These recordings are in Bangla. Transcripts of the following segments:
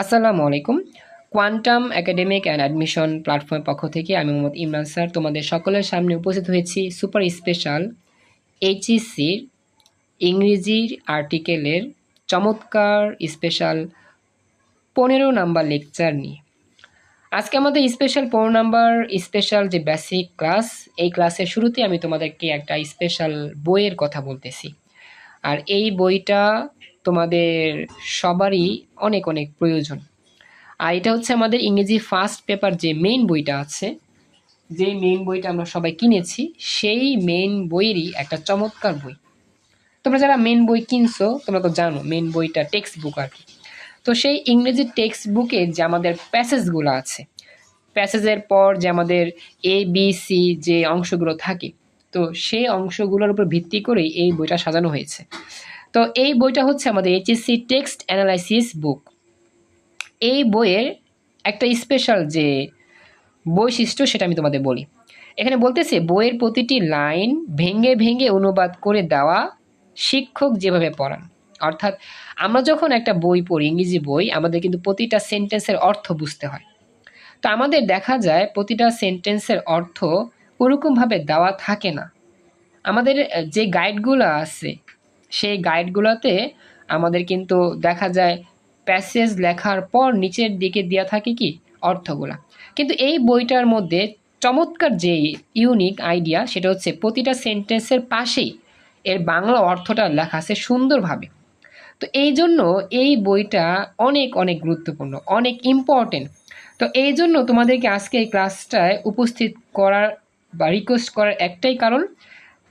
আসসালামু আলাইকুম। কোয়ান্টাম একাডেমিক অ্যান্ড অ্যাডমিশন প্ল্যাটফর্মের পক্ষ থেকে আমি মোহাম্মদ ইমরান স্যার। তোমাদের সকলের সামনে উপস্থিত হয়েছি সুপার স্পেশাল এইচইসির ইংরেজির আর্টিকেলের চমৎকার স্পেশাল পনেরো নাম্বার লেকচার নিয়ে। আজকে আমাদের স্পেশাল পনেরো নাম্বার স্পেশাল যে বেসিক ক্লাস এই ক্লাসের শুরুতে আমি তোমাদেরকে একটা স্পেশাল বইয়ের কথা বলতেছি। আর এই বইটা তোমাদের সবারই অনেক অনেক প্রয়োজন। আর এটা হচ্ছে আমাদের ইংরেজি ফার্স্ট পেপার যে মেইন বইটা আছে যে মেইন বইটা আমরা সবাই কিনেছি, সেই মেইন বইয়েরই একটা চমৎকার বই। তোমরা যারা মেইন বই কিনছো, তোমরা তো জানো মেইন বইটা টেক্সট বুক আর কি। তো সেই ইংরেজি টেক্সট বুকে যে আমাদের প্যাসেজগুলো আছে প্যাসেজের পর যে আমাদের এ বি সি যে অংশগুলো থাকে, তো সেই অংশগুলোর উপর ভিত্তি করেই এই বইটা সাজানো হয়েছে। তো এই বইটা হচ্ছে আমাদের এইচএসসি টেক্সট অ্যানালাইসিস বুক এই বইয়ের একটা স্পেশাল যে বৈশিষ্ট্য সেটা আমি তোমাদের বলি। এখানে বলতেছে, বইয়ের প্রতিটি লাইন ভেঙে ভেঙে অনুবাদ করে দেওয়া শিক্ষক যেভাবে পড়ান। অর্থাৎ আমরা যখন একটা বই পড়ি, ইংরেজি বই, আমাদের কিন্তু প্রতিটা সেন্টেন্সের অর্থ বুঝতে হয়। তো আমাদের দেখা যায় প্রতিটা সেন্টেন্সের অর্থ ওরকমভাবে দেওয়া থাকে না। আমাদের যে গাইডগুলো আছে সেই গাইডগুলোতে আমাদের কিন্তু দেখা যায় প্যাসেজ লেখার পর নিচের দিকে দেওয়া থাকে কি অর্থগুলা। কিন্তু এই বইটার মধ্যে চমৎকার যে ইউনিক আইডিয়া সেটা হচ্ছে প্রতিটা সেন্টেন্সের পাশেই এর বাংলা অর্থটা লেখা আছে সুন্দরভাবে। তো এই জন্য এই বইটা অনেক অনেক গুরুত্বপূর্ণ, অনেক ইম্পর্টেন্ট তো এই জন্য তোমাদেরকে আজকে এই ক্লাসটায় উপস্থিত করার বা রিকোয়েস্ট করার একটাই কারণ,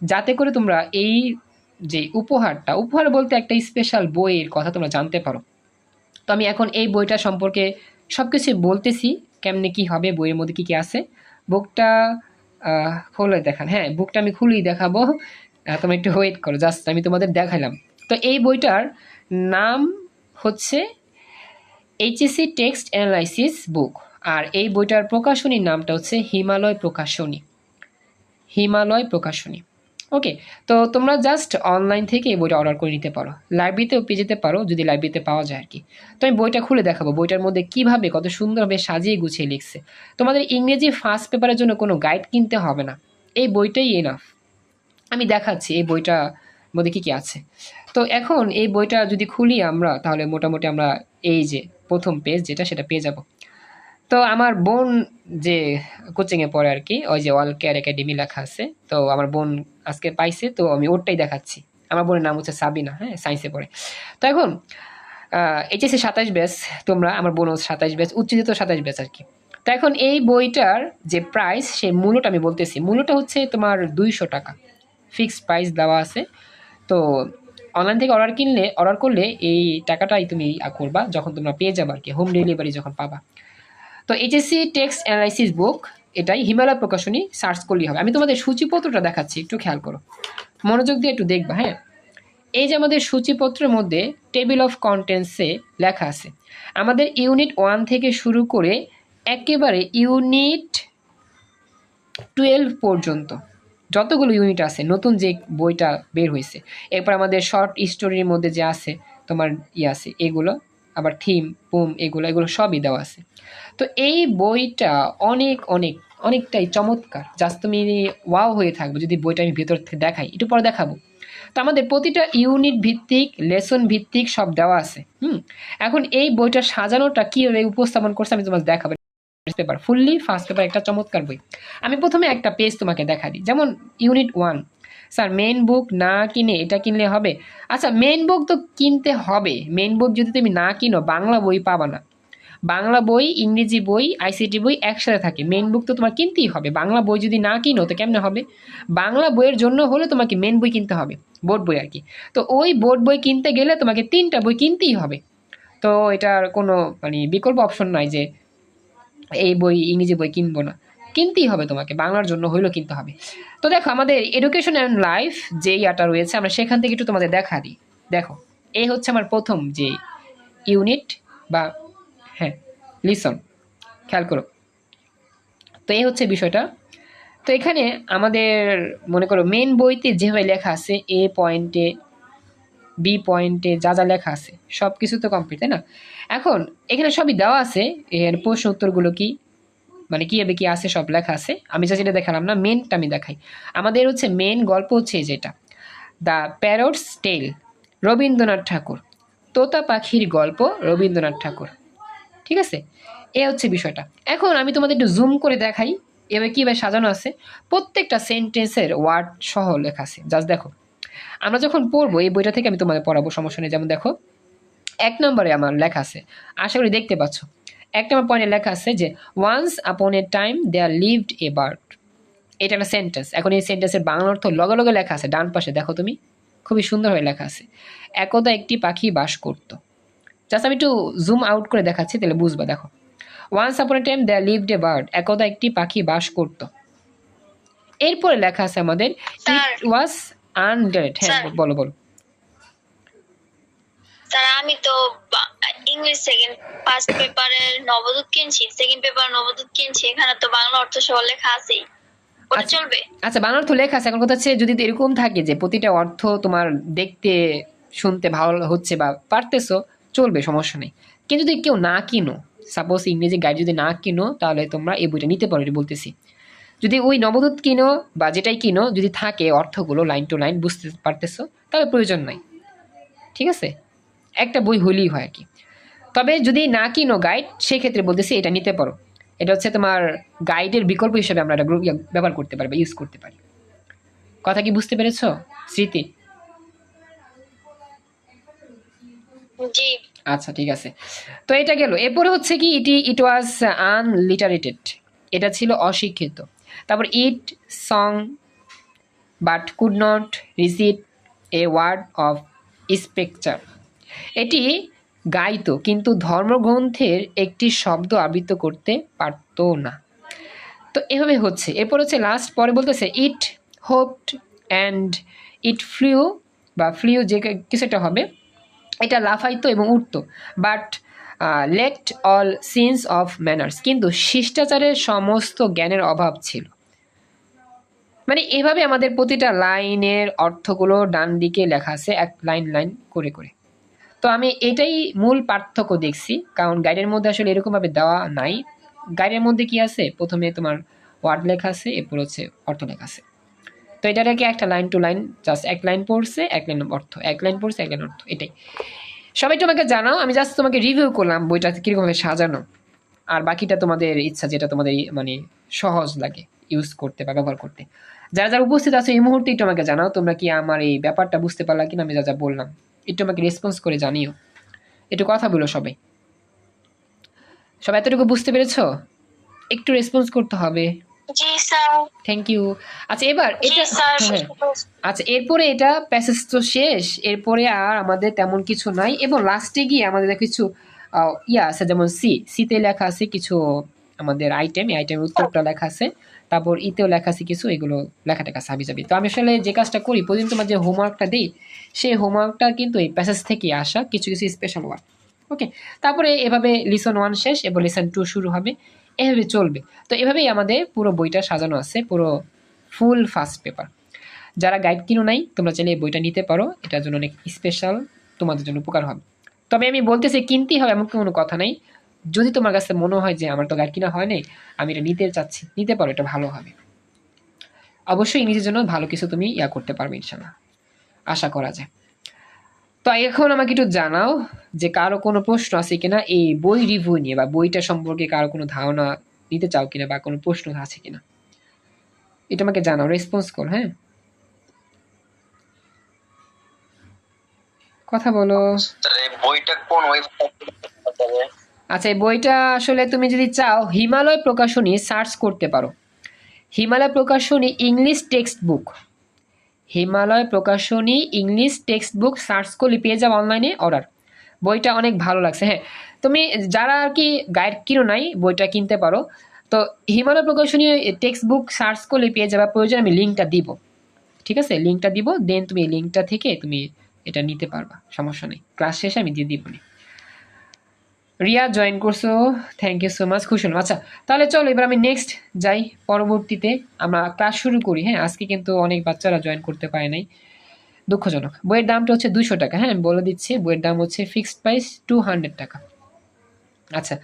যাতে করে তোমরা এই যে উপহারটা, উপহার বলতে একটা স্পেশাল বইয়ের কথা তোমরা জানতে পারো। তো আমি এখন এই বইটা সম্পর্কে সব কিছু বলতেছি, কেমনে কি হবে, বইয়ের মধ্যে কি কি আছে। বুকটা খুলে দেখান। হ্যাঁ বুকটা আমি খুলেই দেখাবো। তোমরা একটু ওয়েট করো জাস্ট আমি তোমাদের দেখালাম তো এই বইটার নাম হচ্ছে এইচএসসি টেক্সট অ্যানালাইসিস বুক আর এই বইটার প্রকাশনীর নামটা হচ্ছে হিমালয় প্রকাশনী। হিমালয় প্রকাশনী। ওকে তো তোমরা জাস্ট অনলাইন থেকে এই বইটা অর্ডার করে নিতে পারো। লাইব্রেরিতেও পেয়ে যেতে পারো, যদি লাইব্রেরিতে পাওয়া যায় আর কি তো আমি বইটা খুলে দেখাবো। বইটার মধ্যে কীভাবে কত সুন্দরভাবে সাজিয়ে গুছিয়ে লিখছে। তোমাদের ইংরেজি ফার্স্ট পেপারের জন্য কোনো গাইড কিনতে হবে না। এই বইটাই এনাফ আমি দেখাচ্ছি এই বইটা মধ্যে কী কী আছে। তো এখন এই বইটা যদি খুলি আমরা, তাহলে মোটামুটি আমরা এই যে প্রথম পেজ যেটা, সেটা পেয়ে যাব। তো আমার বোন যে কোচিংয়ে পড়ে আর কি ওই যে অল কেয়ার একাডেমি লেখা আছে, তো আমার বোন আজকে পাইছে, তো আমি ওরটাই দেখাচ্ছি। আমার বোনের নাম হচ্ছে সাবিনা হ্যাঁ সায়েন্সে পড়ে। তো এখন এইচএসসি সাতাশ ব্যাচ তোমরা, আমার বোন সাতাশ ব্যাচ উচ্চজিত সাতাশ ব্যাচ আর কি। তো এখন এই বইটার যে প্রাইস সেই মূল্যটা আমি বলতেছি। মূল্যটা হচ্ছে তোমার দুইশো টাকা। ফিক্সড প্রাইস দেওয়া আছে। তো অনলাইন থেকে অর্ডার কিনলে অর্ডার করলে এই টাকাটাই তুমি করবা, যখন তোমরা পেয়ে যাবে আর কি হোম ডেলিভারি যখন পাবা। তো এইচএসসি টেক্সট অ্যানালাইসিস বুক এটাই হিমালয় প্রকাশনী সার্চ করলেই হবে। আমি তোমাদের সূচিপত্রটা দেখাচ্ছি, একটু খেয়াল করো। মনোযোগ দিয়ে একটু দেখবা হ্যাঁ? এই যে আমাদের সূচিপত্রের মধ্যে টেবিল অফ কন্টেন্টসে লেখা আছে, আমাদের ইউনিট ওয়ান থেকে শুরু করে একেবারে ইউনিট টুয়েলভ পর্যন্ত যতগুলো ইউনিট আছে, নতুন যে বইটা বের হয়েছে, এরপর আমাদের শর্ট স্টোরির মধ্যে যে আছে, তোমার ইয়ে আছে, এগুলো আবার থিম, পুম, এগুলো এগুলো সবই দেওয়া আছে। তো এই বইটা অনেক অনেক, অনেকটাই চমৎকার। জাস্ট তুমি ওয়াও হয়ে থাকবে যদি বইটা আমি ভেতর থেকে দেখাই। একটু পরে দেখাবো। তো আমাদের প্রতিটা ইউনিট ভিত্তিক, লেসন ভিত্তিক সব দেওয়া আছে। হুম? এখন এই বইটা সাজানোটা কীভাবে উপস্থাপন করছে আমি তোমার দেখাবো। পেপার ফুললি ফার্স্ট পেপার একটা চমৎকার বই। আমি প্রথমে একটা পেজ তোমাকে দেখা দিই। যেমন unit one sir main book না কিনে এটা কিনলে হবে? আচ্ছা মেন বুক তো কিনতে হবে। মেন বুক যদি তুমি না কিনো, বাংলা বই পাবা না। বাংলা বই, ইংরেজি বই আইসিটি বই একসাথে থাকে। মেন বুক তো তোমার কিনতেই হবে। বাংলা বই যদি না কিনো, তো কেমনে হবে? বাংলা বইয়ের জন্য হলে তোমাকে মেন বই কিনতে হবে বোর্ড বই আর কি। তো ওই বোর্ড বই কিনতে গেলে তোমাকে তিনটা বই কিনতেই হবে। তো এটার কোনো মানে বিকল্প অপশন নাই যে, এই বই, ইংরেজি বই কিনবো না। কিনতেই হবে তোমাকে, বাংলার জন্য হইলেও কিনতে হবে। তো দেখো, আমাদের এডুকেশন অ্যান্ড লাইফ যে ইয়াটা রয়েছে, আমরা সেখান থেকে একটু তোমাদের দেখা দিই। দেখো, এই হচ্ছে আমার প্রথম যে ইউনিট বা হ্যাঁ লিসন খেয়াল করো। তো এই হচ্ছে বিষয়টা। তো এখানে আমাদের, মনে করো মেন বইতে যেভাবে লেখা আছে এ পয়েন্টে বি পয়েন্টে যা যা লেখা আছে সব কিছু তো কমপ্লিট তাই না? এখন, এখানে সবই দেওয়া আছে, এর প্রশ্ন উত্তরগুলো কি? মানে কীভাবে কি আছে, সব লেখা আছে। আমি যা যেটা দেখালাম না মেনটা আমি দেখাই। আমাদের হচ্ছে মেন গল্প হচ্ছে যেটা। The parrot's tale Rabindranath Thakur. তোতা পাখির গল্প, রবীন্দ্রনাথ ঠাকুর। ঠিক আছে? এ হচ্ছে বিষয়টা। এখন আমি তোমাদের একটু জুম করে দেখাই, এবার কীভাবে সাজানো আছে। প্রত্যেকটা সেন্টেন্সের ওয়ার্ড সহ লেখা আছে। জাস্ট দেখো। আমরা যখন পড়ব, এই বইটা থেকে আমি তোমাদের পড়াবো সমস্যা নেই। যেমন দেখো, এক নম্বরে আমার লেখা আছে। আশা করি দেখতে পাচ্ছ। এক নম্বর পয়েন্টে লেখা আছে যে once upon a time they are lived a bird এটা একটা সেন্টেন্স এখন এই সেন্টেন্সের বাংলা অর্থ লগে লগে লেখা আছে। ডান পাশে দেখো তুমি খুবই সুন্দর হয়ে লেখা আছে। একদা একটি পাখি বাস করতো। জাস্ট আমি একটু জুম আউট করে দেখাচ্ছি তাহলে বুঝবা দেখো। Once upon a time they lived a bird একদা একটি পাখি বাস করতো। এরপরে লেখা আছে আমাদের। ইট ওয়াজ আনডেড হ্যাঁ বলো বলো। স্যার আমি তো ইংলিশ সেকেন্ড ফার্স্ট পেপারের নবদূত কিনছি সেকেন্ড পেপার নবদূত কিনছি এখানে তো বাংলা অর্থ সহ লেখা আছেই। ওটা আচ্ছা। চলবে? আচ্ছা বাংলা অর্থ লেখা আছে। এখন কথা হচ্ছে যদি এরকম থাকে যে প্রতিটা অর্থ তোমার দেখতে শুনতে ভালো হচ্ছে বা পারতেছো চলবে সমস্যা নেই। কিন্তু যদি কেউ না কিনো সাপোজ ইংরেজি গাইড যদি না কিনো তাহলে তোমরা এই বইটা নিতে পারো এটা বলতেছি। যদি ওই নবদূত কিনো বা যেটাই কিনো যদি থাকে অর্থগুলো লাইন টু লাইন বুঝতে পারতেছো তাহলে প্রয়োজন নাই। ঠিক আছে? একটা বই হলেই হয় আর কি। তবে যদি না কিনো গাইড সেই ক্ষেত্রে বলতেছি এটা নিতে পারো। এটা হচ্ছে তোমার গাইডের বিকল্প হিসেবে আমরা এটা গ্রুপ ব্যবহার করতে পারি বা ইউজ করতে পারি। কথা কি বুঝতে পেরেছ? স্মৃতি? জি। আচ্ছা ঠিক আছে। তো এটা গেল। এরপরে হচ্ছে কি ইটি ইট ওয়াজ আনলিটারেটেড এটা ছিল অশিক্ষিত। তারপর it sang but could not receive a word of scripture এটি গাইত, কিন্তু ধর্মগ্রন্থের একটি শব্দ আবৃত্ত করতে পারতো না। তো এভাবে হচ্ছে। এরপর হচ্ছে লাস্ট পরে বলতেছে it hopped and it flew বা ফ্লিউ যে কিছু একটা হবে। এটা লাফাইতো এবং উঠতো। But let all sense of manners কিন্তু শিষ্টাচারের সমস্ত জ্ঞানের অভাব ছিল। মানে এভাবে আমাদের প্রতিটা লাইনের অর্থগুলো ডান দিকে লেখা আছে, এক লাইন লাইন করে করে। তো আমি এটাই মূল পার্থক্য দেখছি, কারণ গাইডের মধ্যে আসলে এরকমভাবে দেওয়া নাই। গাইডের মধ্যে কি আছে? প্রথমে তোমার ওয়ার্ড লেখা আছে, এরপর হচ্ছে অর্থ লেখা আছে। তো এটাকে একটা লাইন টু লাইন জাস্ট এক লাইন পড়ছে, এক লাইন অর্থ, এক লাইন পড়ছে, এক লাইন অর্থ, এটাই। সবাই তোমাকে জানাও আমি জাস্ট তোমাকে রিভিউ করলাম বইটা কীরকমভাবে সাজানো, আর বাকিটা তোমাদের ইচ্ছা যেটা তোমাদের মানে সহজ লাগে ইউজ করতে বা ব্যবহার করতে। যারা যারা উপস্থিত আছে এই মুহূর্তে একটু আমাকে জানাও, তোমরা কি আমার এই ব্যাপারটা বুঝতে পারলা কিনা আমি যা যা বললাম। একটু আমাকে রেসপন্স করে জানিও। একটু কথা বলো সবাই। সবাই এতটুকু বুঝতে পেরেছ? একটু রেসপন্স করতে হবে। থ্যাংক ইউ আচ্ছা এবার এটা হ্যাঁ আচ্ছা এরপরে এটা প্যাসেজ তো শেষ। এরপরে আর আমাদের তেমন কিছু নাই। এবং লাস্টে গিয়ে আমাদের কিছু ইয়া আছে যেমন সি সিতে লেখা আছে কিছু আমাদের আইটেম এই আইটেমের উত্তরটা লেখা আছে। তারপর ইতেও লেখা আছে কিছু। এগুলো লেখা টেখা সাবি যাবি তো আমি আসলে যে কাজটা করি প্রতিদিন তোমার যে হোমওয়ার্কটা দিই সেই হোমওয়ার্কটা কিন্তু এই প্যাসেজ থেকে আসা, কিছু কিছু স্পেশাল ওয়ার্ক ওকে তারপরে এভাবে লিসন ওয়ান শেষ এবং লিসন টু শুরু হবে। এভাবে চলবে। তো এভাবেই আমাদের পুরো বইটা সাজানো আছে, পুরো ফুল ফার্স্ট পেপার যারা গাইড কিনো নাই, তোমরা চাইলে বইটা নিতে পারো। এটার জন্য অনেক স্পেশাল তোমাদের জন্য উপকার হবে। তবে আমি বলতেছি, কিনতেই হবে, এমন কোনো কথা নাই। যদি তোমার কাছে মনে হয় যে আমার তো গাইড কিনা হয় নাই, আমি এটা নিতে চাচ্ছি, নিতে পারো, এটা ভালো হবে। অবশ্যই নিজের জন্য ভালো কিছু তুমি ইয়া করতে পারবে ইনশাল্লাহ আশা করা যায়। তো এখন আমাকে একটু জানাও যে কারও কোনো প্রশ্ন আছে কিনা এই বই রিভিউ নিয়ে বা বইটা সম্পর্কে কারও কোনো ধারণা নিতে চাও কিনা বা কোনো প্রশ্ন আছে কিনা? এটা আমাকে জানাও রেসপন্স করো হ্যাঁ। কথা বলো। বইটা কোন আচ্ছা এই বইটা আসলে তুমি যদি চাও হিমালয় প্রকাশনী সার্চ করতে পারো। হিমালয় প্রকাশনী ইংলিশ টেক্সট বুক। হিমালয় প্রকাশনী, ইংলিশ টেক্সট বুক সার্চ করলে পেয়ে যাও অনলাইনে অর্ডার বইটা অনেক ভালো লাগছে হ্যাঁ। তুমি যারা আর কি গাইড কিনো নাই, বইটা কিনতে পারো। তো হিমালয় প্রকাশনী টেক্সট বুক সার্চ করলে পেয়ে যাবে। প্রয়োজন আমি লিঙ্কটা দিব। ঠিক আছে? লিঙ্কটা দিব দেন তুমি এই লিঙ্কটা থেকে তুমি এটা নিতে পারবা। সমস্যা নেই। ক্লাস শেষে আমি দিয়ে দিব। রিয়া জয়েন করছ। থ্যাংক ইউ সো মাচ খুশি হলাম। আচ্ছা তাহলে চলো, এবার আমি নেক্সট যাই। পরবর্তীতে আমরা ক্লাস শুরু করি। হ্যাঁ আজকে কিন্তু অনেক বাচ্চারা জয়েন করতে পারে নাই। দুঃখজনক। বইয়ের দামটা হচ্ছে দুশো টাকা। হ্যাঁ আমি বলে দিচ্ছি, বইয়ের দাম হচ্ছে ফিক্সড প্রাইস টু হান্ড্রেড টাকা। আচ্ছা।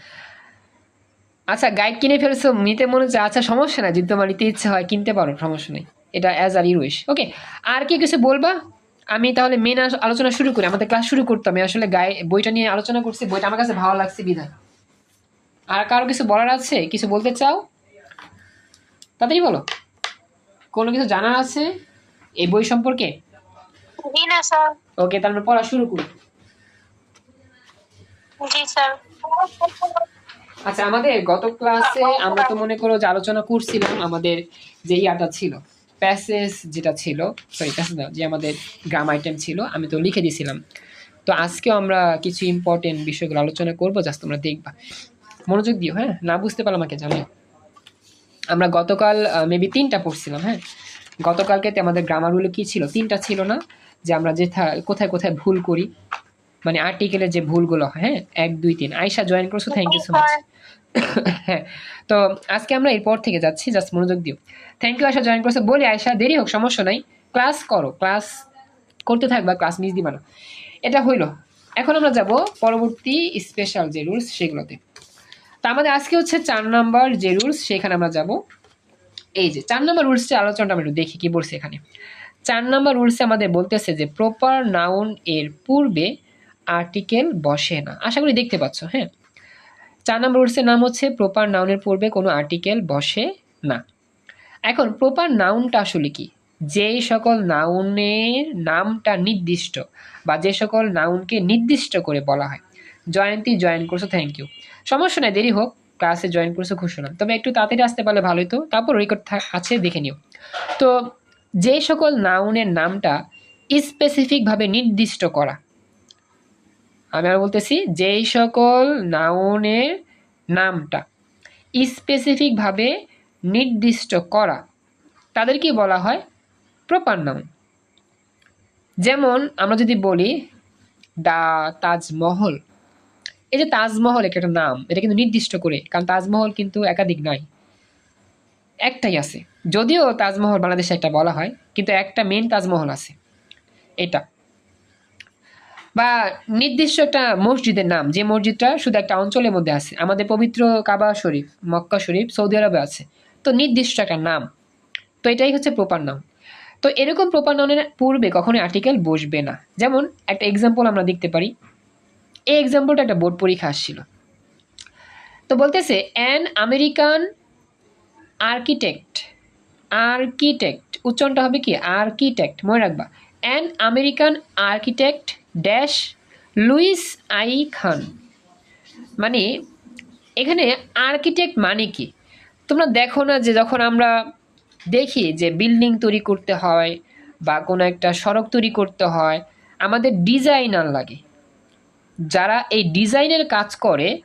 আচ্ছা গাইড কিনে ফেলছো, নিতে মনে হচ্ছে আচ্ছা সমস্যা না যদি তোমার নিতে ইচ্ছে হয়, কিনতে পারো, সমস্যা নেই। এটা অ্যাজ আর ইউইশ ওকে আর কি কিছু বলবা? আমি তাহলে মেন আলোচনা শুরু করি আমাদের ক্লাস শুরু করতাম আমি আসলে গায়ে বইটা নিয়ে আলোচনা করছি বইটা আমার কাছে ভালো লাগছে বিধায়। আর কারও কিছু বলার আছে? কিছু বলতে চাও? তাড়াতাড়ি বলো। কোনো কিছু জানার আছে এই বই সম্পর্কে? ওকে তাহলে পড়া শুরু করি। আচ্ছা আমাদের গত ক্লাসে আমরা তো মনে করো যে আলোচনা করছিলাম আমাদের যে ইয়াটা ছিল। প্যাসেজ যেটা ছিল সরি প্যাসেজ যে আমাদের গ্রাম আইটেম ছিল, আমি তো লিখে দিয়েছিলাম। তো আজকেও আমরা কিছু ইম্পর্টেন্ট বিষয়গুলো আলোচনা করব জাস্ট তোমরা দেখবা। মনোযোগ দিও হ্যাঁ? না বুঝতে পারলাম আমাকে জানিও আমরা গতকাল মেবি তিনটা পড়ছিলাম হ্যাঁ? গতকালকে আমাদের গ্রামারগুলো কি ছিল? তিনটা ছিল না, যে আমরা যেথা, কোথায় কোথায় ভুল করি। মানে আর্টিকেলের যে ভুলগুলো হ্যাঁ এক, দুই, তিন। আয়সা জয়েন করছ? থ্যাংক ইউ সো মাচ হ্যাঁ তো আজকে আমরা এরপর থেকে যাচ্ছি জাস্ট মনোযোগ দিও। থ্যাংক ইউ আয়সা জয়েন করছে বলি আয়সা দেরি হোক, সমস্যা নাই। ক্লাস করো ক্লাস করতে থাকবা ক্লাস মিস দিবা না। এটা হইল। এখন আমরা যাব পরবর্তী স্পেশাল যে রুলস সেগুলোতে। তো আমাদের আজকে হচ্ছে চার নাম্বার যে রুলস সেখানে আমরা যাব। এই যে, চার নাম্বার রুলসটা আলোচনাটা আমরা একটু দেখি, কী বলছে এখানে। চার নাম্বার রুলসে আমাদের বলতেছে যে প্রপার নাউন এর পূর্বে আর্টিকেল বসে না। আশা করি দেখতে পাচ্ছ হ্যাঁ? চার নম্বর রুলসের নাম হচ্ছে প্রপার নাউনের পূর্বে কোনো আর্টিকেল বসে না। এখন প্রপার নাউনটা আসলে কি? যেই সকল নাউনের নামটা নির্দিষ্ট বা যে সকল নাউনকে নির্দিষ্ট করে বলা হয়। জয়ন্তী জয়েন করছ থ্যাংক ইউ সমস্যা নাই, দেরি হোক, ক্লাসে জয়েন করছ ঘোষণা তবে একটু তাড়াতাড়ি আসতে পারলে ভালোই তো, তারপর রেকর্ড আছে, দেখে নিও। তো যে সকল নাউনের নামটা স্পেসিফিকভাবে নির্দিষ্ট করা আমি আর বলতেছি, যেই সকল নাউনের নামটা স্পেসিফিকভাবে নির্দিষ্ট করা তাদেরকে বলা হয় প্রপার নাউন যেমন আমরা যদি বলি, দা তাজমহল। এই যে তাজমহল একটা নাম, এটা কিন্তু নির্দিষ্ট করে, কারণ তাজমহল কিন্তু একাধিক নয় একটাই আছে। যদিও তাজমহল বাংলাদেশে একটা বলা হয়, কিন্তু একটা মেন তাজমহল আছে। এটা। বা নির্দিষ্ট একটা মসজিদের নাম, যে মসজিদটা শুধু একটা অঞ্চলের মধ্যে আছে, আমাদের পবিত্র কাবা শরীফ, মক্কা শরীফ, সৌদি আরবে আছে, তো নির্দিষ্ট একটা নাম। তো এটাই হচ্ছে প্রপার নাম। তো এরকম প্রপার নাউনের পূর্বে কখনোই আর্টিকেল বসবে না। যেমন একটা এক্সাম্পল আমরা দেখতে পারি। এই এক্সাম্পলটা একটা বোর্ড পরীক্ষা আসছিল। তো বলতেছে অ্যান আমেরিকান আর্কিটেক্ট আর্কিটেক্ট উচ্চারণটা হবে কি? আর্কিটেক্ট মনে রাখবা। An American architect dash Louis I Kahn. মানে এখানে আর্কিটেক্ট মানে কি? তোমরা দেখো না যে যখন আমরা দেখি যে বিল্ডিং তৈরি করতে হয় বা কোনো একটা সড়ক তৈরি করতে হয়, আমাদের ডিজাইনার লাগে। যারা এই ডিজাইনের কাজ করে,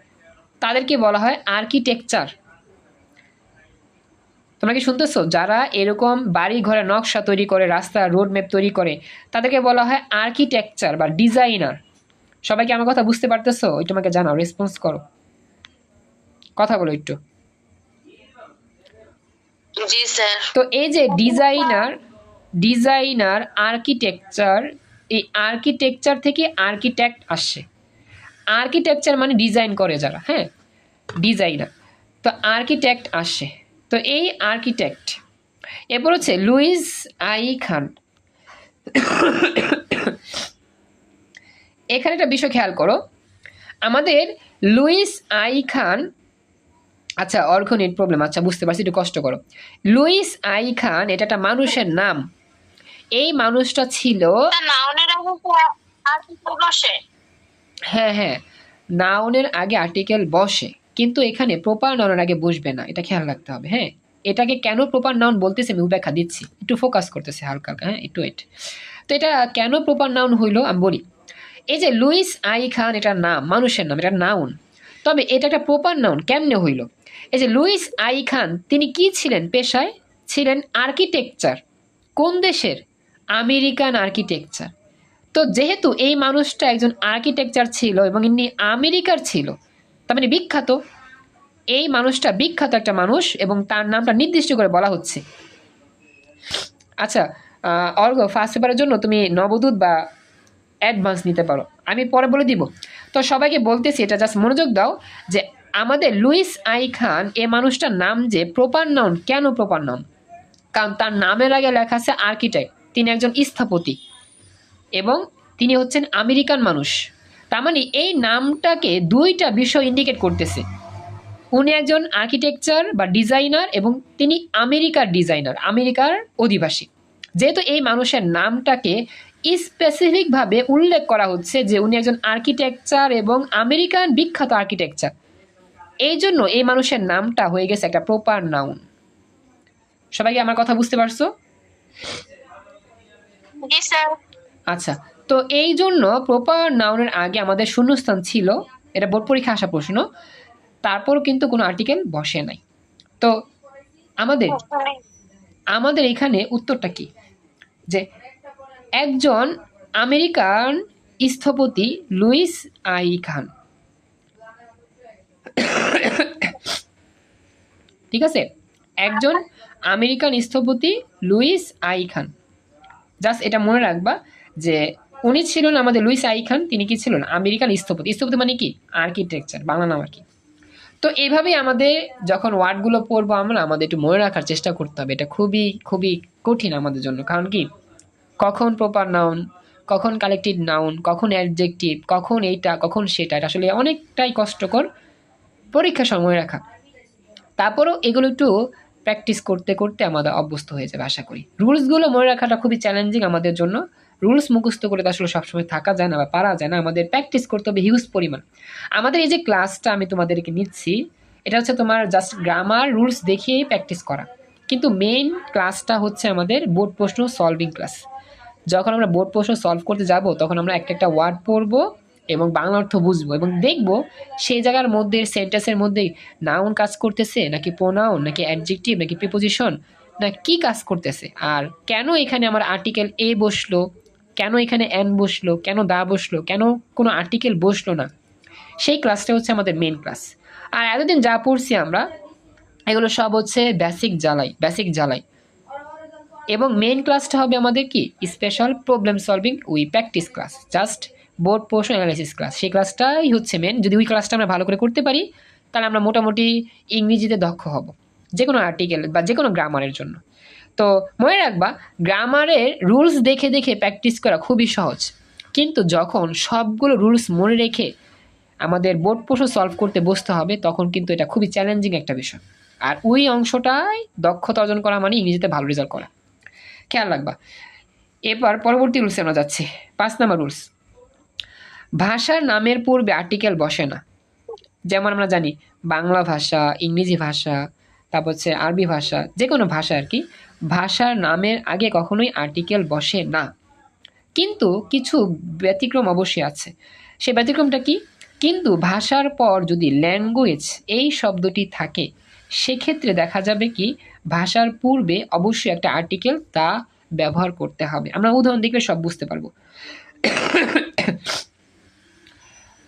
তাদেরকে বলা হয় আর্কিটেকচার। তোমরা কি শুনতেছো? যারা এরকম বাড়ি ঘরে নকশা তৈরি করে রাস্তা রোড ম্যাপ তৈরি করে তাদেরকে বলা হয় আর্কিটেকচার বা ডিজাইনার সবাই কি আমার কথা বুঝতে পারতেছো? ওই তোমাকে জানাও রেসপন্স করো। কথা বলো একটু। জি তো এই যে ডিজাইনার ডিজাইনার আর্কিটেকচার এই আর্কিটেকচার থেকে আর্কিটেক্ট আসছে আর্কিটেকচার মানে ডিজাইন করে যারা হ্যাঁ? ডিজাইনার তো আর্কিটেক্ট আসে। তো এই আর্কিটেক্ট এরপর হচ্ছে লুইস আই খান। এখানে একটা বিষয় খেয়াল করো আমাদের লুইস আই খান আচ্ছা অর্ঘ নেট প্রবলেম আচ্ছা বুঝতে পারছি একটু কষ্ট করো। লুইস আই খান এটা একটা মানুষের নাম। এই মানুষটা ছিল হ্যাঁ হ্যাঁ নাউনের আগে আর্টিকেল বসে। কিন্তু এখানে প্রপার নাউনের আগে বসবে না, এটা খেয়াল রাখতে হবে হ্যাঁ? এটাকে কেন প্রপার নাউন বলতেছে আমি ব্যাখ্যা দিচ্ছি, একটু ফোকাস করতেছে হালকা হালকা হ্যাঁ? একটু ওয়েট তো এটা কেন প্রপার নাউন হইল আমি বলি, এই যে লুইস আই খান এটা নাম, মানুষের নাম এটা নাউন তবে এটা একটা প্রপার নাউন কেমনে হইল? এই যে লুইস আই খান, তিনি কি ছিলেন পেশায়? ছিলেন আর্কিটেকচার কোন দেশের? আমেরিকান আর্কিটেকচার তো যেহেতু এই মানুষটা একজন আর্কিটেকচার ছিল এবং ইনি আমেরিকার ছিল তার মানে বিখ্যাত। এই মানুষটা বিখ্যাত একটা মানুষ এবং তার নামটা নির্দিষ্ট করে বলা হচ্ছে। আচ্ছা অর্ঘ ফার্স্ট পেপারের জন্য তুমি নবদূত বা অ্যাডভান্স নিতে পারো। আমি পরে বলে দিব। তো সবাইকে বলতেছি, এটা জাস্ট মনোযোগ দাও যে আমাদের লুইস আই খান এ মানুষটার নাম যে প্রপার নাউন কেন প্রপার নাউন কারণ তার নামের আগে লেখা আছে আর্কিটেক্ট তিনি একজন স্থপতি এবং তিনি হচ্ছেন আমেরিকান মানুষ। তার মানে এই নামটাকে দুইটা বিষয় ইন্ডিকেট করতেছে। উনি একজন আর্কিটেকচার বা ডিজাইনার এবং তিনি আমেরিকার ডিজাইনার আমেরিকার অধিবাসী। যেহেতু এই মানুষের নামটাকে স্পেসিফিকভাবে উল্লেখ করা হচ্ছে যে উনি একজন আর্কিটেকচার এবং আমেরিকান বিখ্যাত আর্কিটেকচার এই জন্য এই মানুষের নামটা হয়ে গেছে একটা প্রপার নাউন সবাইকে আমার কথা বুঝতে পারছ? স্যার। আচ্ছা। তো এই জন্য প্রপার নাউনের আগে আমাদের শূন্যস্থান ছিল, এটা বোর্ড পরীক্ষা আসা প্রশ্ন তারপর কিন্তু কোনো আর্টিকেল বসে নাই। তো আমাদের আমাদের এখানে উত্তরটা কি? যে একজন আমেরিকান স্থপতি লুইস আই খান। ঠিক আছে? একজন আমেরিকান স্থপতি লুইস আই খান। জাস্ট এটা মনে রাখবা যে উনি ছিলেন আমাদের লুইস আই খান তিনি কি ছিলেন? আমেরিকান স্থপতি। স্থপতি মানে কি? আর্কিটেকচার, বাংলা নাম আর কি। তো এইভাবেই আমাদের যখন ওয়ার্ডগুলো পড়ব আমরা, আমাদের একটু মনে রাখার চেষ্টা করতে হবে। এটা খুবই খুবই কঠিন আমাদের জন্য। কারণ কি? কখন প্রপার নাউন কখন কালেক্টিভ নাউন কখন অ্যাডজেক্টিভ কখন এইটা, কখন সেটা, এটা আসলে অনেকটাই কষ্টকর পরীক্ষা সময় রাখা। তারপরেও এগুলো একটু প্র্যাকটিস করতে করতে আমাদের অভ্যস্ত হয়ে যাবে, আশা করি। রুলসগুলো মনে রাখাটা খুবই চ্যালেঞ্জিং আমাদের জন্য। রুলস মুখস্থ করে তো আসলে সবসময় থাকা যায় না বা পারা যায় না, আমাদের প্র্যাকটিস করতে হবে হিউজ পরিমাণ। আমাদের এই যে ক্লাসটা আমি তোমাদেরকে নিচ্ছি, এটা হচ্ছে তোমার জাস্ট গ্রামার রুলস দেখিয়েই প্র্যাকটিস করা। কিন্তু মেইন ক্লাসটা হচ্ছে আমাদের বোর্ড প্রশ্ন সলভিং ক্লাস যখন আমরা বোর্ড প্রশ্ন সলভ করতে যাব, তখন আমরা একটা একটা ওয়ার্ড পড়ব এবং বাংলা অর্থ বুঝব এবং দেখব সেই জায়গার মধ্যে সেন্টেন্সের মধ্যে নাউন কাজ করতেছে, নাকি প্রোনাউন নাকি অ্যাডজেক্টিভ নাকি প্রিপোজিশন না কি কাজ করতেছে? আর কেন এখানে আমার আর্টিকেল এ বসল? কেন এখানে অ্যান বসল, কেন দা বসল, কেন কোনো আর্টিকেল বসল না? সেই ক্লাসটা হচ্ছে আমাদের মেন ক্লাস আর এতদিন যা পড়ছি আমরা, এগুলো সব হচ্ছে বেসিক জ্বালাই বেসিক জ্বালাই। এবং মেন ক্লাসটা হবে আমাদের কি? Special problem solving we practice class just board portion analysis class সেই ক্লাসটাই হচ্ছে মেন যদি ওই ক্লাসটা আমরা ভালো করে করতে পারি, তাহলে আমরা মোটামুটি ইংরেজিতে দক্ষ হব যে কোনো আর্টিকেল বা যে কোনো গ্রামারের জন্য। তো মনে রাখবা, গ্রামারের রুলস দেখে দেখে প্র্যাকটিস করা খুবই সহজ। কিন্তু যখন সবগুলো রুলস মনে রেখে আমাদের বোর্ড প্রশ্ন সলভ করতে বসতে হবে, তখন কিন্তু এটা খুবই চ্যালেঞ্জিং একটা বিষয়। আর ওই অংশটাই দক্ষতা অর্জন করা মানে ইংরেজিতে ভালো রেজাল্ট করা। খেয়াল রাখবা। এবার পরবর্তী রুলসে আমরা যাচ্ছি। পাঁচ নাম্বার রুলস ভাষার নামের পূর্বে আর্টিকেল বসে না। যেমন আমরা জানি বাংলা ভাষা, ইংরেজি ভাষা, তারপর হচ্ছে আরবি ভাষা যে কোনো ভাষা আর কি। ভাষার নামের আগে কখনোই আর্টিকেল বসে না। কিন্তু কিছু ব্যতিক্রম অবশ্যই আছে। সে ব্যতিক্রমটা কি? কিন্তু ভাষার পর যদি ল্যাঙ্গুয়েজ এই শব্দটি থাকে, সেক্ষেত্রে দেখা যাবে কি, ভাষার পূর্বে অবশ্যই একটা আর্টিকেল তা ব্যবহার করতে হবে। আমরা উদাহরণ দেখলে সব বুঝতে পারব।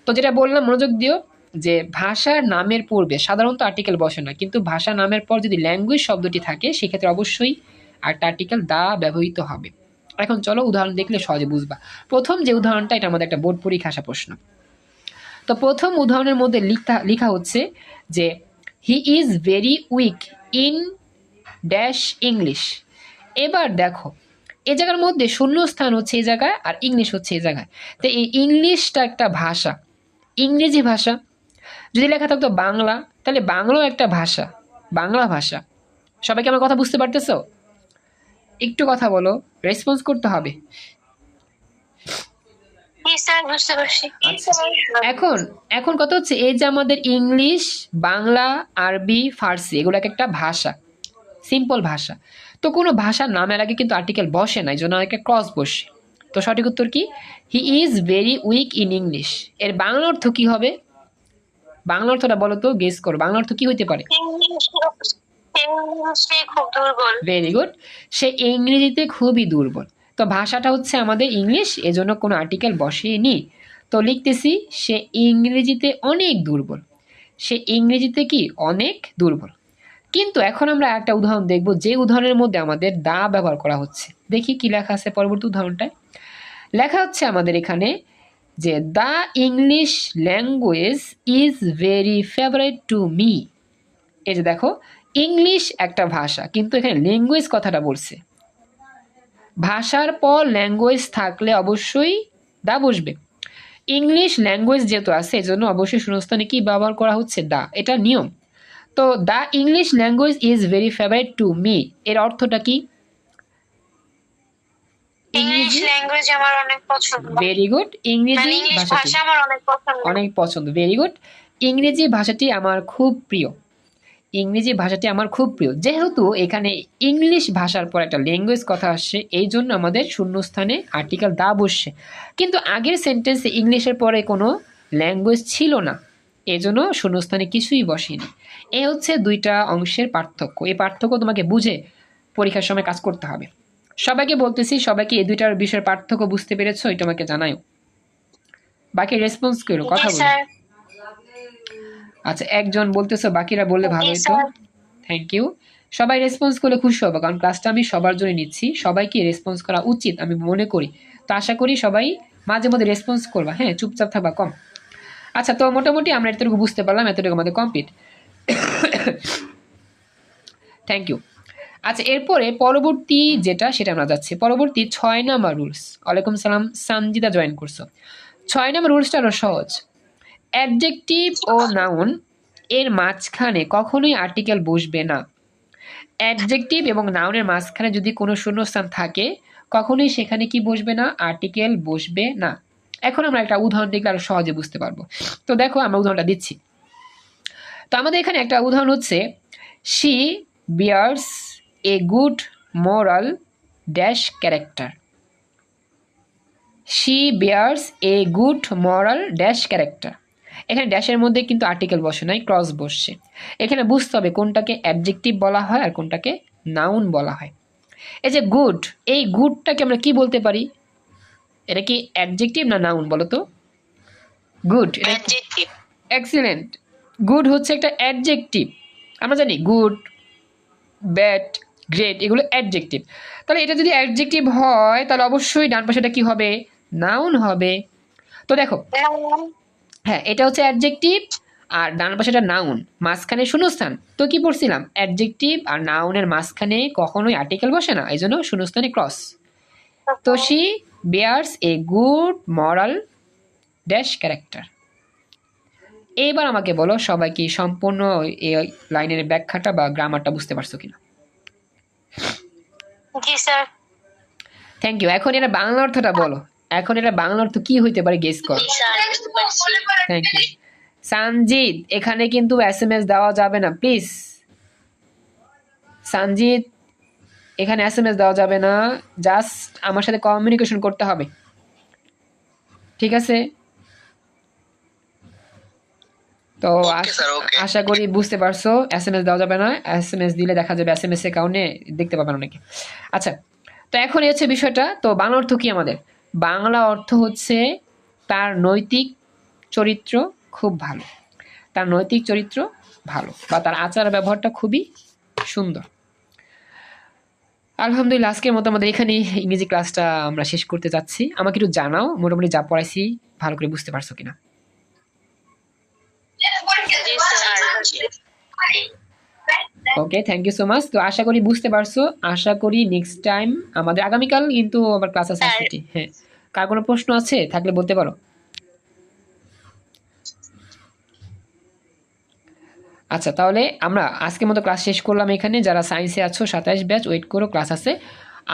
তো যেটা বললাম, মনোযোগ দিও। যে ভাষার নামের পূর্বে সাধারণত আর্টিকেল বসে না, কিন্তু ভাষা নামের পর যদি ল্যাঙ্গুয়েজ শব্দটি থাকে, সেক্ষেত্রে অবশ্যই একটা আর্টিকেল দা ব্যবহৃত হবে। এখন চলো উদাহরণ দেখলে সহজে বুঝবা। প্রথম যে উদাহরণটা, এটা আমাদের একটা বোর্ড পরীক্ষা আসা প্রশ্ন। তো প্রথম উদাহরণের মধ্যে লিখা, লেখা হচ্ছে যে he is very weak in dash English এবার দেখো, এ জায়গার মধ্যে শূন্যস্থান হচ্ছে এই জায়গায় আর ইংলিশ হচ্ছে এই জায়গায়। তো এই ইংলিশটা একটা ভাষা, ইংরেজি ভাষা যদি লেখা থাকতো বাংলা তাহলে বাংলাও একটা ভাষা বাংলা ভাষা। সবাইকে আমার কথা বুঝতে পারতেছো? একটু কথা বলো রেসপন্স করতে হবে। আচ্ছা এখন এখন কথা হচ্ছে এই যে আমাদের ইংলিশ বাংলা আরবি ফার্সি এগুলো এক একটা ভাষা সিম্পল ভাষা। তো কোনো ভাষার নামের আগে কিন্তু আর্টিকেল বসে না এই জন্য অনেকে ক্রস বসে। তো সঠিক উত্তর কি? He is very weak in English এর বাংলা অর্থ কি হবে? বাংলা অর্থটা বলো তো গেস করো। বাংলা অর্থ কি হতে পারে? ইংলিশে খুব দুর্বল। ভেরি গুড সে ইংরেজিতে খুবই দুর্বল। তো ভাষাটা হচ্ছে আমাদের ইংলিশ এজন্য কোনো আর্টিকেল বসেনি। তো লিখতেছি সে ইংরেজিতে অনেক দুর্বল। সে ইংরেজিতে কি? অনেক দুর্বল। কিন্তু এখন আমরা একটা উদাহরণ দেখব যে উদাহরণের মধ্যে আমাদের দা ব্যবহার করা হচ্ছে। দেখি কি লেখা আছে পরবর্তী উদাহরণটায়। লেখা হচ্ছে আমাদের এখানে যে the English language is very favourite to me. এই যে দেখো, ইংলিশ একটা ভাষা, কিন্তু এখানে ল্যাঙ্গুয়েজ কথাটা বলছে। ভাষার পর ল্যাঙ্গুয়েজ থাকলে অবশ্যই দা বসবে। ইংলিশ ল্যাঙ্গুয়েজ যেহেতু আছে, এজন্য অবশ্যই শূন্যস্থানে কি ব্যবহার করা হচ্ছে? দা এটা নিয়ম। তো the English language is very favourite to me এর অর্থটা কি? ইংলিশ ল্যাঙ্গুয়েজ আমার অনেক পছন্দ। ভেরি গুড ইংরেজি ভাষা আমার অনেক পছন্দ। অনেক পছন্দ। ভেরি গুড ইংরেজি ভাষাটি আমার খুব প্রিয়। ইংরেজি ভাষাটি আমার খুব প্রিয়। যেহেতু এখানে ইংলিশ ভাষার পর একটা ল্যাঙ্গুয়েজ কথা আসছে এই জন্য আমাদের শূন্যস্থানে আর্টিকেল দা বসছে। কিন্তু আগের সেন্টেন্সে ইংলিশের পরে কোনো ল্যাঙ্গুয়েজ ছিল না। এজন্য শূন্যস্থানে কিছুই বসেনি। এ হচ্ছে দুইটা অংশের পার্থক্য। এই পার্থক্য তোমাকে বুঝে পরীক্ষার সময় কাজ করতে হবে। সবাইকে বলতেছি সবাইকে এই দুইটার বিষয়ের পার্থক্য বুঝতে পেরেছ এটা আমাকে জানাও বাকি রেসপন্স করো কথা বলো। আচ্ছা একজন বলতেছো বাকিরা বললে ভালো হতো। থ্যাংক ইউ সবাই রেসপন্স করলে খুশি হব কারণ ক্লাসটা আমি সবার জন্য নিচ্ছি। সবাইকে রেসপন্স করা উচিত আমি মনে করি। তো আশা করি সবাই মাঝে মধ্যে রেসপন্স করবা। হ্যাঁ চুপচাপ থাকবা কম। আচ্ছা তো মোটামুটি আমরা এতটুকু বুঝতে পারলাম এতটুকু আমাদের কমপ্লিট থ্যাংক ইউ আচ্ছা এরপরে পরবর্তী যেটা, সেটা আমরা যাচ্ছি। পরবর্তী ছয় নাম্বার রুলস। ওয়ালাইকুম সালাম, সানজিদা জয়েন করছ। ছয় নাম্বার রুলসটা আরও সহজ। অ্যাডজেক্টিভ ও নাউন এর মাঝখানে কখনোই আর্টিকেল বসবে না। অ্যাডজেক্টিভ এবং নাউনের মাঝখানে যদি কোনো শূন্যস্থান থাকে, কখনোই সেখানে কি বসবে না, আর্টিকেল বসবে না। এখন আমরা একটা উদাহরণ দেখলে আরও সহজে বুঝতে পারব। তো দেখো, আমরা উদাহরণটা দিচ্ছি। তো আমাদের এখানে একটা উদাহরণ হচ্ছে she bears a good moral dash character she bears a good moral dash character এখানে ড্যাশের মধ্যে কিন্তু আর্টিকেল বসে নাই ক্রস বসছে। এখানে বুঝতে হবে কোনটাকে অ্যাডজেক্টিভ বলা হয় আর কোনটাকে নাউন বলা হয়। এই যে গুড এই গুডটাকে আমরা কি বলতে পারি? এটা কি অ্যাডজেক্টিভ না নাউন বলো তো? গুড এক্সিলেন্ট গুড হচ্ছে একটা অ্যাডজেক্টিভ আমরা জানি গুড ব্যাড গ্রেট এগুলো অ্যাডজেক্টিভ তাহলে এটা যদি অ্যাডজেক্টিভ হয় তাহলে অবশ্যই ডান পাশেটা কি হবে? নাউন হবে। তো দেখো হ্যাঁ এটা হচ্ছে অ্যাডজেক্টিভ আর ডান পাশেটা নাউন মাঝখানে শূন্যস্থান। তো কি পড়ছিলাম? অ্যাডজেক্টিভ আর নাউনের মাঝখানে কখনোই আর্টিকেল বসে না এই জন্য শূন্যস্থানে ক্রস তো she bears a good moral dash character এইবার আমাকে বলো সবাই কি সম্পূর্ণ এই লাইনের ব্যাখ্যাটা বা গ্রামারটা বুঝতে পারছ কিনা? জি স্যার। থ্যাংক ইউ এখন এটা বাংলা অর্থটা বলো। এখন এটা বাংলা অর্থ কি হইতে পারে গেস করো। থ্যাংক ইউ সানজিৎ এখানে কিন্তু এস এম এস দেওয়া যাবে না প্লিজ সানজিৎ এখানে এস এম এস দেওয়া যাবে না। জাস্ট আমার সাথে কমিউনিকেশন করতে হবে। ঠিক আছে? তো আশ- করি বুঝতে পারছ এস এম এস দেওয়া যাবে না এস এম এস দিলে দেখা যাবে এস এম এস এর কারণে দেখতে পাবেন অনেকে। আচ্ছা তো এখন এই হচ্ছে বিষয়টা তো বাংলা অর্থ কি আমাদের? বাংলা অর্থ হচ্ছে তার নৈতিক চরিত্র খুব ভালো। তার নৈতিক চরিত্র ভালো বা তার আচার ব্যবহারটা খুবই সুন্দর। আলহামদুলিল্লাহ আজকের মতো আমাদের এখানেই ইংরেজি ক্লাসটা আমরা শেষ করতে যাচ্ছি। আমাকে একটু জানাও মোটামুটি যা পড়াইছি ভালো করে বুঝতে পারছ কিনা জি sir okay thank you so much তো আশা করি বুঝতে পারছ। আশা করি নেক্সট টাইম আমাদের আগামীকাল কিন্তু আবার ক্লাস আছে স্যার। আজকে হ্যাঁ। কার কোনো প্রশ্ন আছে থাকলে বলতে পারো। আচ্ছা তাহলে আমরা আজকের মতো ক্লাস শেষ করলাম এখানে। যারা সায়েন্সে আছো সাতাইশ ব্যাচ ওয়েট করো ক্লাস আছে।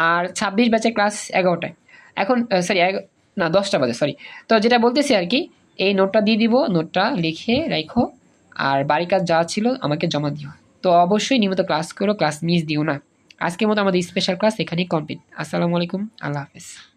আর ছাব্বিশ ব্যাচের ক্লাস এগারোটায়। এখন সরি না দশটা বাজে সরি তো যেটা বলতেছি আর কি এই নোটটা দিয়ে দিব। নোটটা লিখে রাখো আর বাড়ি কাজ যা ছিল আমাকে জমা দিও। তো অবশ্যই নিয়মিত ক্লাস করো, ক্লাস মিস দিও না। আজকের মতো আমাদের স্পেশাল ক্লাস এখানেই কমপ্লিট আসসালামু আলাইকুম, আল্লাহ হাফেজ।